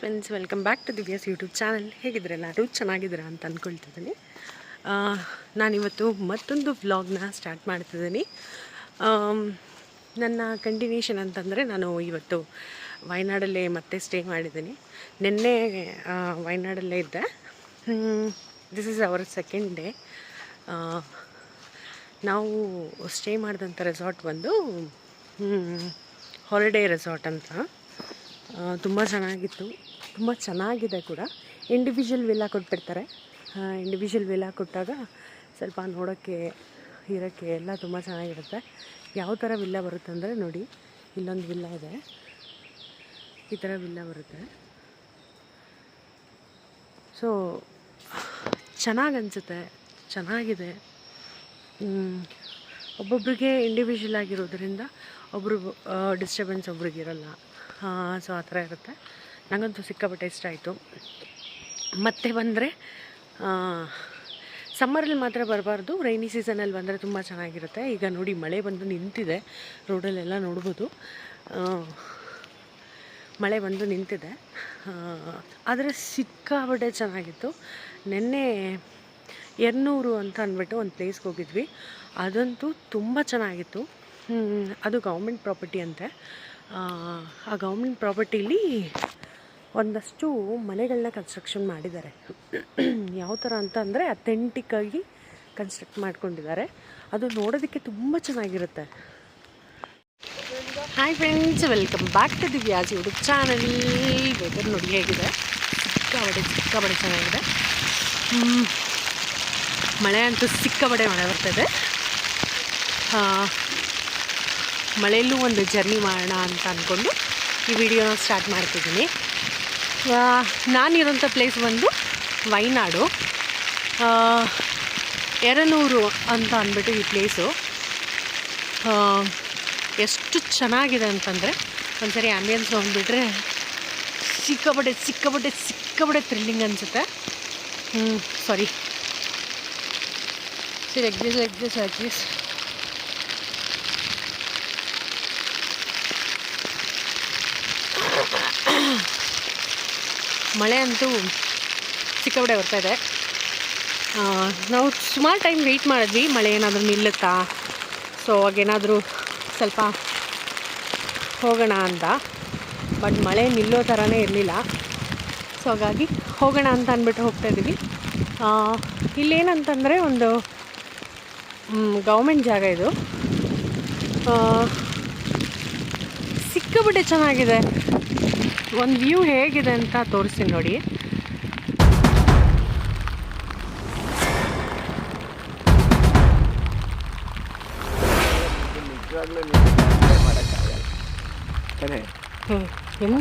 Friends welcome back to Divya's YouTube channel ಹೇಗಿದ್ರೆ ಎಲ್ಲರೂ? ಚೆನ್ನಾಗಿದ್ದೀರಾ ಅಂತ ಅಂದ್ಕೊಳ್ತಿದ್ದೀನಿ ನಾನಿವತ್ತು ಮತ್ತೊಂದು ವ್ಲಾಗ್ನ ಸ್ಟಾರ್ಟ್ ಮಾಡ್ತಿದ್ದೀನಿ ನನ್ನ ಕಂಟಿನ್ಯೂಷನ್ ಅಂತಂದರೆ ನಾನು ಇವತ್ತು ವಯನಾಡಲ್ಲೇ ಮತ್ತೆ ಸ್ಟೇ ಮಾಡಿದ್ದೀನಿ. ನಿನ್ನೆ ವಯನಾಡಲ್ಲೇ ಇದ್ದೆ. This is our second day ನಾವು ಸ್ಟೇ ಮಾಡಿದಂಥ ರೆಸಾರ್ಟ್ ಬಂದು ಹಾಲಿಡೇ ರೆಸಾರ್ಟ್ ಅಂತ. ತುಂಬ ಚೆನ್ನಾಗಿತ್ತು. ತುಂಬ ಚೆನ್ನಾಗಿದೆ ಕೂಡ. ಇಂಡಿವಿಜುವಲ್ ವಿಲ್ಲಾ ಕೊಟ್ಬಿಡ್ತಾರೆ. ಇಂಡಿವಿಜುವಲ್ ವಿಲ್ಲಾ ಕೊಟ್ಟಾಗ ಸ್ವಲ್ಪ ನೋಡೋಕ್ಕೆ, ಇರೋಕ್ಕೆ ಎಲ್ಲ ತುಂಬ ಚೆನ್ನಾಗಿರುತ್ತೆ. ಯಾವ ಥರ ವಿಲ್ಲ ಬರುತ್ತೆ ಅಂದರೆ ನೋಡಿ, ಇಲ್ಲೊಂದು ವಿಲ್ಲ ಇದೆ. ಈ ಥರ ವಿಲ್ಲ ಬರುತ್ತೆ. ಸೊ ಚೆನ್ನಾಗಿ ಅನಿಸುತ್ತೆ. ಚೆನ್ನಾಗಿದೆ. ಒಬ್ಬೊಬ್ರಿಗೆ ಇಂಡಿವಿಜುವಲ್ ಆಗಿರೋದ್ರಿಂದ ಒಬ್ಬರು ಡಿಸ್ಟರ್ಬೆನ್ಸ್ ಒಬ್ರಿಗೆ ಇರಲ್ಲ. ಸೊ ಆ ಥರ ಇರುತ್ತೆ. ನನಗಂತೂ ಸಿಕ್ಕಾಪಟ್ಟೆ ಇಷ್ಟ ಆಯಿತು. ಮತ್ತೆ ಬಂದರೆ ಸಮ್ಮರಲ್ಲಿ ಮಾತ್ರ ಬರಬಾರ್ದು. ರೈನಿ ಸೀಸನಲ್ಲಿ ಬಂದರೆ ತುಂಬ ಚೆನ್ನಾಗಿರುತ್ತೆ. ಈಗ ನೋಡಿ, ಮಳೆ ಬಂದು ನಿಂತಿದೆ. ರೋಡಲ್ಲೆಲ್ಲ ನೋಡ್ಬೋದು. ಮಳೆ ಬಂದು ನಿಂತಿದೆ. ಆದರೆ ಸಿಕ್ಕಾಪಟ್ಟೆ ಚೆನ್ನಾಗಿತ್ತು. ನೆನ್ನೆ ಎರ್ನೂರು ಅಂತ ಅಂದ್ಬಿಟ್ಟು ಒಂದು ಪ್ಲೇಸ್ಗೆ ಹೋಗಿದ್ವಿ. ಅದಂತೂ ತುಂಬ ಚೆನ್ನಾಗಿತ್ತು. ಅದು ಗೌರ್ಮೆಂಟ್ ಪ್ರಾಪರ್ಟಿ ಅಂತೆ. ಆ ಗೌರ್ಮೆಂಟ್ ಪ್ರಾಪರ್ಟಿಲಿ ಒಂದಷ್ಟು ಮನೆಗಳನ್ನ ಕನ್ಸ್ಟ್ರಕ್ಷನ್ ಮಾಡಿದ್ದಾರೆ. ಯಾವ ಥರ ಅಂತ ಅಂದರೆ ಅಥೆಂಟಿಕ್ಕಾಗಿ ಕನ್ಸ್ಟ್ರಕ್ಟ್ ಮಾಡ್ಕೊಂಡಿದ್ದಾರೆ. ಅದು ನೋಡೋದಕ್ಕೆ ತುಂಬ ಚೆನ್ನಾಗಿರುತ್ತೆ. Hi friends welcome back to Divya's YouTube channel weather ನೋಡಿ ಹೇಗಿದೆ? ಸಿಕ್ಕಾಬಡೆ ಸಿಕ್ಕಾಬಡೆ ಚೆನ್ನಾಗಿದೆ. ಮಳೆ ಅಂತೂ ಸಿಕ್ಕಾಬಡೆ ಮಳೆ ಬರ್ತದೆ. ಮಳೆಯಲ್ಲೂ ಒಂದು ಜರ್ನಿ ಮಾಡೋಣ ಅಂತ ಅಂದ್ಕೊಂಡು ಈ ವಿಡಿಯೋನ ಸ್ಟಾರ್ಟ್ ಮಾಡ್ತಿದ್ದೀನಿ. ನಾನಿರೋಂಥ ಪ್ಲೇಸ್ ಬಂದು ವೈನಾಡು. ಎರನೂರು ಅಂತ ಅಂದ್ಬಿಟ್ಟು ಈ ಪ್ಲೇಸು ಎಷ್ಟು ಚೆನ್ನಾಗಿದೆ ಅಂತಂದರೆ ಒಂದ್ಸರಿ ಆ್ಯಂಬಿಯನ್ಸ್ ಹೋಗ್ಬಿಟ್ರೆ ಸಿಕ್ಕಾಪಟ್ಟೆ ಸಿಕ್ಕಾಪಟ್ಟೆ ಸಿಕ್ಕಾಪಟ್ಟೆ ಥ್ರಿಲ್ಲಿಂಗ್ ಅನಿಸುತ್ತೆ. ಹ್ಞೂ sorry see like this like this like this ಮಳೆ ಅಂತೂ ಸಿಕ್ಕಾಬಿಡೆ ಇದೆ. ನಾವು ಸುಮಾರು ಟೈಮ್ ವೆಯ್ಟ್ ಮಾಡಿದ್ವಿ ಮಳೆ ಏನಾದರೂ ನಿಲ್ಲುತ್ತಾ? ಸೊ ಅವಾಗೇನಾದರೂ ಸ್ವಲ್ಪ ಹೋಗೋಣ ಅಂತ. ಬಟ್ ಮಳೆ ನಿಲ್ಲೋ ಥರನೇ ಇರಲಿಲ್ಲ. ಸೊ ಹಾಗಾಗಿ ಹೋಗೋಣ ಅಂತ ಅಂದ್ಬಿಟ್ಟು ಹೋಗ್ತಾ ಇದ್ದೀವಿ. ಆ, ಇಲ್ಲೇನಂತಂದರೆ ಒಂದು ಗೌರ್ಮೆಂಟ್ ಜಾಗ ಇದು. ಆ, ಸಿಕ್ಕಾಪಟ್ಟೆ ಚೆನ್ನಾಗಿದೆ. ಒಂದು ವ್ಯೂ ಹೇಗಿದೆ ಅಂತ ತೋರಿಸ್ತೀನಿ ನೋಡಿ. ಹ್ಞೂ ನೀವು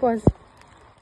Pause.